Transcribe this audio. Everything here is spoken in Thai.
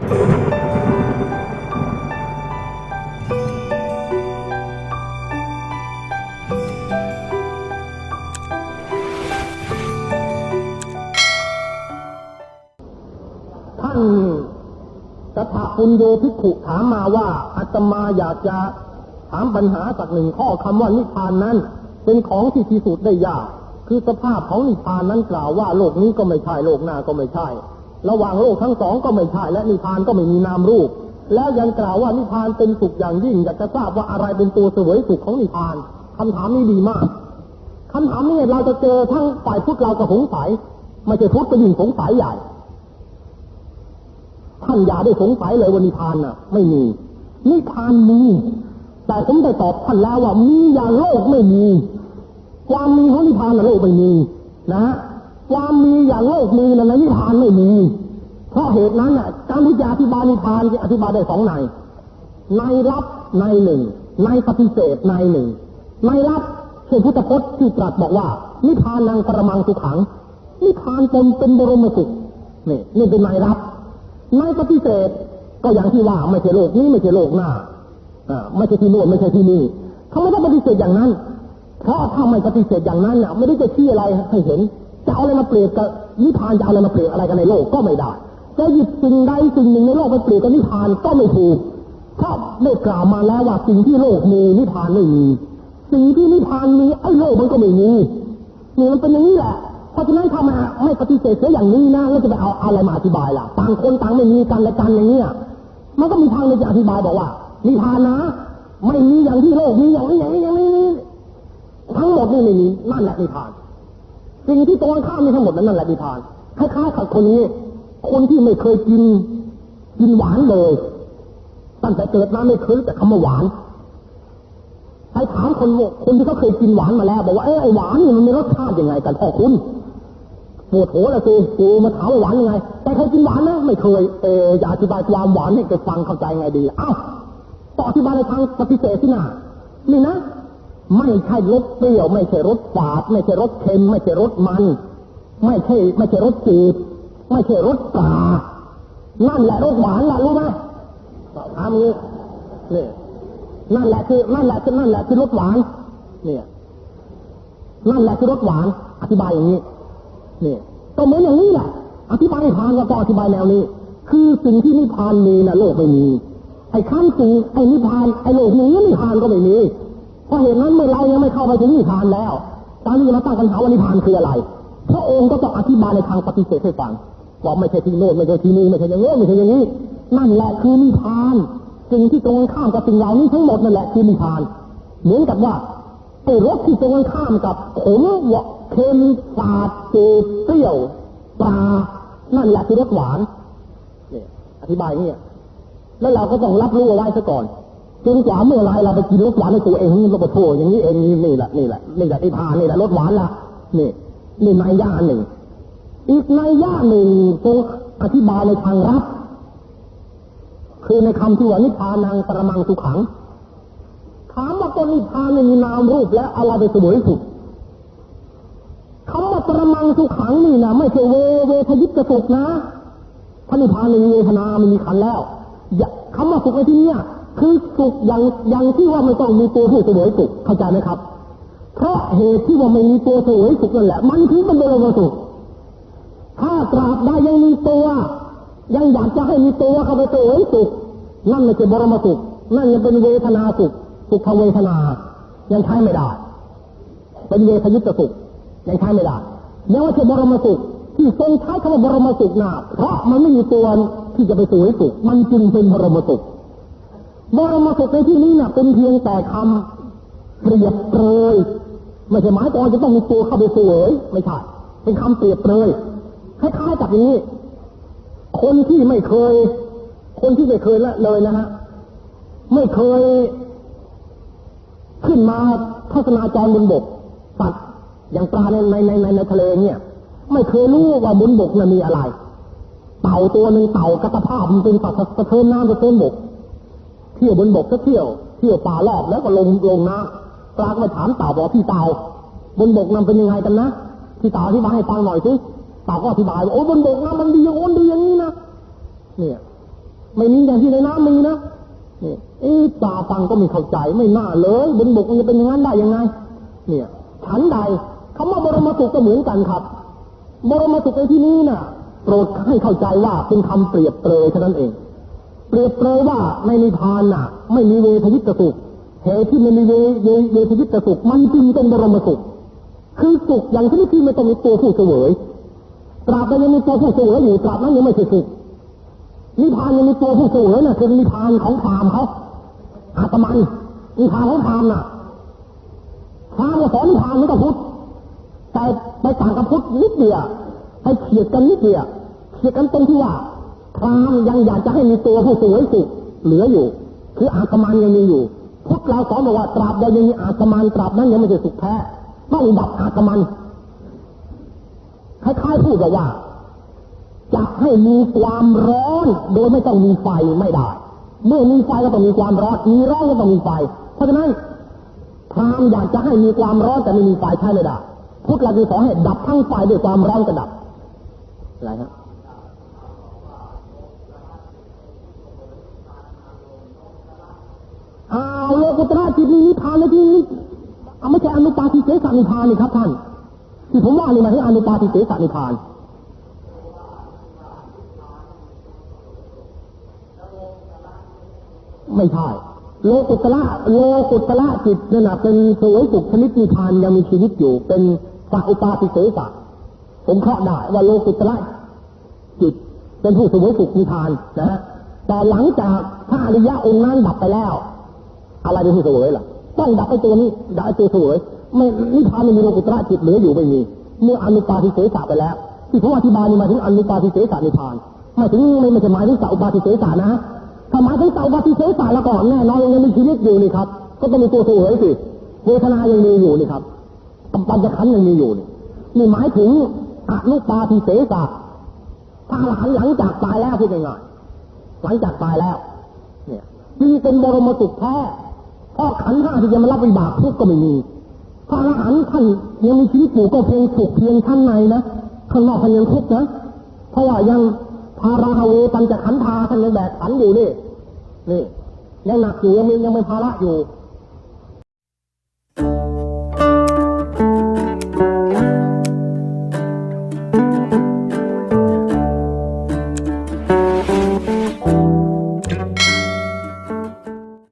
ท่านสถาปุญโยภิกขุถามมาว่าอาตมาอยากจะถามปัญหาสักหนึ่งข้อคำว่านิพพานนั้น เป็นของที่พิสูจน์ได้ยาก คือสภาพของนิพพานนั้นกล่าวว่าโลกนี้ก็ไม่ใช่โลกหน้าก็ไม่ใช่ ระหว่างโลกทั้งสองก็ไม่ใช่และนิพพานก็ไม่มีนามรูป แล้วยังกล่าวว่านิพพานเป็นสุขอย่างยิ่ง อยากจะทราบว่าอะไรเป็นตัวเสวยสุขของนิพพานคำถามนี้ดีมากคำถามนี้เราจะเจอทั้งฝ่ายพุทธเราก็สงสัยไม่ใช่พุทธก็ยิ่งสงสัยใหญ่ท่านอย่าได้สงสัยเลยว่านิพพานน่ะ ไม่มี นิพพานมีแต่ผมได้ตอบท่านแล้วว่ามีอย่างโลกไม่มี ความมีของนิพพานน่ะโลกไม่มีนะ ความมีอย่างโลกมีนะในนิพพานไม่มี เพราะเหตุนั้นน่ะการที่จะอธิบายนิพพานจะอธิบายได้สองในในรับในหนึ่งในปฏิเสธในหนึ่งในรับเช่นพุทธพจน์ที่ตรัสบอกว่า นิพพานังปรมังสุขัง นิพพานตนเป็นบรมสุขนี่นี่เป็นในรับในปฏิเสธก็อย่างที่ว่าไม่ใช่โลกนี้ไม่ใช่โลกหน้าอ่าไม่ใช่ที่โน่นไม่ใช่ที่นี่เขาไม่ต้องปฏิเสธอย่างนั้น เพราะถ้าไม่ปฏิเสธอย่างนั้นน่ะ ไม่ได้จะชี้อะไรให้เห็น จะเอาอะไรมาเปรียบกับนิพพานจะเอาอะไรมาเปรียบอะไรกันในโลกก็ไม่ได้จะหยิบสิ่งใดสิ่งหนึ่งในโลกไปเปรียบกับนิพพานก็ไม่ถูกเพราะได้กล่าวมาแล้วว่าสิ่งที่โลกมีนิพพานไม่มี สิ่งที่นิพพานมีไอ้โลกมันก็ไม่มีนี่มันเป็นอย่างนี้แหละเพราะฉะนั้นถ้ามาไม่ปฏิเสธเสียอย่างนี้นะแล้วจะไปเอาอะไรมาอธิบายล่ะต่างคนต่างไม่มีกันและกันอย่างเนี้ยมันก็มีทางในจะอธิบายบอกว่านิพพานนะ ไม่มีอย่างที่โลกมีอย่างนี้อย่างนี้อย่างนี้ทั้งหมดนี่ไม่มีนั่นแหละนิพพาน สิ่งที่ตรงกันข้ามนี่ทั้งหมดนั้นนั่นแหละนิพพานคล้ายๆกับคนนี้ คนที่ไม่เคยกินกินหวานเลย ตั้งแต่เกิดมาไม่เคยรู้แต่คำว่าหวานไปถามคนว่คนที่เขาเคยกินหวานมาแล้วบอกว่าเออไอหวานนี่มันมีรสชาติยังไงกันพ่อคุณปวดหัวละสิกูมาถามหวานยังไง แต่เคยกินหวานนะไม่เคยเออจะอธิบายความหวานให้แกฟังเข้าใจไงดีอ้าวต่ออธิบายในทางปฏิเสธที่น่ะนี่นะ ไม่ใช่รสเปรี้ยว ไม่ใช่รสฝาด ไม่ใช่รสเค็ม ไม่ใช่รสมัน ไม่ใช่ ไม่ใช่รสจืดไม่ใช่รสปลานั่นแหละรสหวานล่ะรู้ไหมถามงี้นี่นั่นแหละคือนั่นแหละคือนั่นแหละคือรสหวานเนี่ยนั่นแหละคือรสหวาน อธิบายอย่างนี้นี่ก็เหมือนอย่างนี้แหละอธิบายให้ทานก็อธิบายแนวนี้ คือสิ่งที่นิพพานมีนะโลกไม่มีไอ้ขั้นสิ่งไอ้นิพพานไอ้โลกนี้นิพพานก็ไม่มี เพราะเหตุนั้นเมื่อเรายังไม่เข้าไปถึงนิพพานแล้วตอนนี้มาตั้งคำถามว่านิพพานคืออะไรพระองค์ก็ต้องอธิบายในทางปฏิเสธให้ฟังว่าไม่ใช่ที่โน่นไม่ใช่ที่นี่ไม่ใช่อย่างโน้นไม่ใช่อย่างนี้ นั่นแหละคือนิพพานสิ่งที่ตรงข้ามกับสิ่งเหล่านี้ทั้งหมดนั่นแหละคือนิพพาน เหมือนกับว่าไอ้รสที่ตรงข้ามกับขมหวานเค็มฝาดเปรี้ยวปลานั่นแหละคือรสหวานเนี่ยอธิบายอย่างนี้แล้วเราก็ต้องรับรู้เอาไว้ซะก่อน จนกว่าเมื่อไรเราไปกินรสหวานในตัวเองเราไปโทษอย่างนี้เองนี่แหละนี่แหละนี่แหละไอ้พานนี่แหละรสหวานละนี่นี่ในย่าหนึ่งอีกในย่าหนึ่งทรงอธิบายในทางรับ คือในคำที่ว่านิพพานังประมังสุขัง ถามว่าต้นนิพพานมีนามรูปและอะไรไปเสวยสุขคำว่าประมังสุขังนี่นะไม่ใช่เวเวทยิตสุขนะพระนิพพานมีเวทนามันมีขันแล้วอย่าคำว่าสุขในที่เนี้ย คือสุขอย่างอย่างที่ว่าไม่ต้องมีตัวผู้เสวยสุขเข้าใจไหมครับ เพราะเหตุที่ว่าไม่มีตัวเสวยสุขนั่นแหละ มันคือมันบรมสุขถ้าตราบใดยังมีตัว ยังอยากจะให้มีตัวเข้าไปเสวยสุขนั่นไม่ใช่บรมสุข นั่นยังเป็นเวทนาสุขสุขเวทนา ยังใช้ไม่ได้ เป็นเวทยุตสุขยังใช้ไม่ได้ยังไม่ใช่บรมสุขที่ทรงใช้คำว่าบรมสุขนะเพราะมันไม่มีตัวที่จะไปสวยสุข มันจึงเป็นบรมสุข บรมสุขในที่นี้นะเป็นเพียงแต่คำเปรียบเปรยไม่ใช่หมายความจะต้องมีตัวเข้าไปสวยไม่ใช่เป็นคำเปรียบเปรยคล้ายๆกับนี้ คนที่ไม่เคย คนที่ไม่เคยละเลยนะฮะไม่เคย ขึ้นมาทัศนาจรบนบกสัตว์อย่างปลาในในในในทะเลเนี่ย ไม่เคยรู้ว่าบนบกน่ะมีอะไร เต่าตัวหนึ่งเต่ากระตะภาพมันเป็นสัตว์สะเทินน้ำสะเทินบก เที่ยวบนบกก็เที่ยว เที่ยวป่ารอบแล้วก็ลงลงน้ำปลาก็ไปถามเต่าบอกพี่เต่าบนบกนั้นเป็นยังไงกันนะพี่เต่าอธิบายให้ฟังหน่อยสิเต่าก็อธิบายว่าโอ้บนบกนะมันดีอย่างโน้นดีอย่างนี้นะเนี่ย ไม่มีอย่างที่ในน้ำมีนะนี่เอ๊ะตาฟังก็ไม่เข้าใจไม่น่าเลยบนบกมันจะเป็นอย่างนั้นได้ยังไง เนี่ยฉันใดคำว่าบรมสุขก็เหมือนกันครับ บรมสุขในที่นี้น่ะโปรดให้เข้าใจว่าเป็นคำเปรียบเปรยเท่านั้นเอง เปรียบเปรยว่าในนิพพานน่ะ ไม่มีเวทยิตสุขเหตุที่ไม่มีเวเวเวทยิตสุขมันจึงเป็นบรมสุข คือสุขอย่างชนิดที่ไม่ต้องมีตัวผู้เสวยตราบใดยังมีตัวผู้เสวยอยู่ตราบนั้นยังไม่ใช่สุขนิพพานยังมีตัวผู้เสวยน่ะคือนิพพานของพรามเขาอาตมันนิพพานของพรามน่ะพรามสอนนิพพานเหมือนกับพุทธแต่ไปต่างกับพุทธนิดเดียวให้เฉียดกันนิดเดียวเฉียดกันตรงที่ว่า พราหมณ์ยังอยากจะให้มีตัวผู้สวยสุขเหลืออยู่ คืออาตมันยังมีอยู่พุทธเราสอนบอกว่าตราบใดยังมีอาตมันตราบนั้นยังไม่ใช่สุขแท้ต้องดับอาตมันคล้ายๆพูดบอกว่าจะให้มีความร้อน โดยไม่ต้องมีไฟไม่ได้ เมื่อมีไฟก็ต้องมีความร้อนมีร้อนก็ต้องมีไฟ เพราะฉะนั้นพรามอยากจะให้มีความร้อนแต่ไม่มีไฟใช่ไม่ได้พุทธเราจึงสอนให้ดับทั้งไฟด้วยความร้อนก็ดับอะไรฮะอ้าวโลกุตระจิตนี้นิพพานเลยที่นี้เอาไม่ใช่อ นุปาทิเสสนิพานนี่ครับท่าน ที่ผมว่านี่มายถึงอนุปาทิเสสนิพานไม่ใช่โลกุตละโลกุตละจิตนั่นนะเป็นสวยสุขชนิดนิพานยังมีชีวิตอยู่ เป็นสัอุปาทิเสสะผมเคราะห์ได้ว่าโลกุตละจิต เป็นผู้สวยสุขนิพานนะฮะแต่หลังจากพระอริยะองค์นั้นดับไปแล้ว อะไรเป็นผู้เสวยล่ะ ต้องดับไอ้ตัวนี้ดับไอ้ตัวเสวยไม่นิพพานไม่มีโลกุตระจิตเหลืออยู่ไม่มีเมื่ออนุปาทิเสสะไปแล้ว ที่ผมอธิบายนี่หมายถึงอนุปาทิเสสะนิพพานหมายถึงไม่ไม่ใช่หมายถึงเสัอุปาทิเสสะนะถ้าหมายถึงเสัอุปาทิเสสะแล้วก่อนแน่นอนยังมีชีวิตอยู่นี่ครับ ก็ต้องมีตัวเสวยสิเวทนายังมีอยู่นี่ครับปัญจขันธ์ยังมีอยู่นี่นี่หมายถึงอนุปาทิเสสะถ้าหลังหลังจากตายแล้วพูดง่ายๆหลังจากตายแล้ว เนี่ยจึงเป็นบรมสุขแท้ เพราะขันห้าที่จะมารับวิบากทุกก็ไม่มีพระอรหันต์ท่านยังมีชีวิตอยู่ก็เพียงสุขเพียงข้างในนะข้างนอกท่านยังทุกข์นะเพราะว่ายังพาราฮาเวปัญจขันธาท่านยังแบกขันอยู่นี่นี่ยังหนักอยู่ยังมียังเป็นภาระอยู่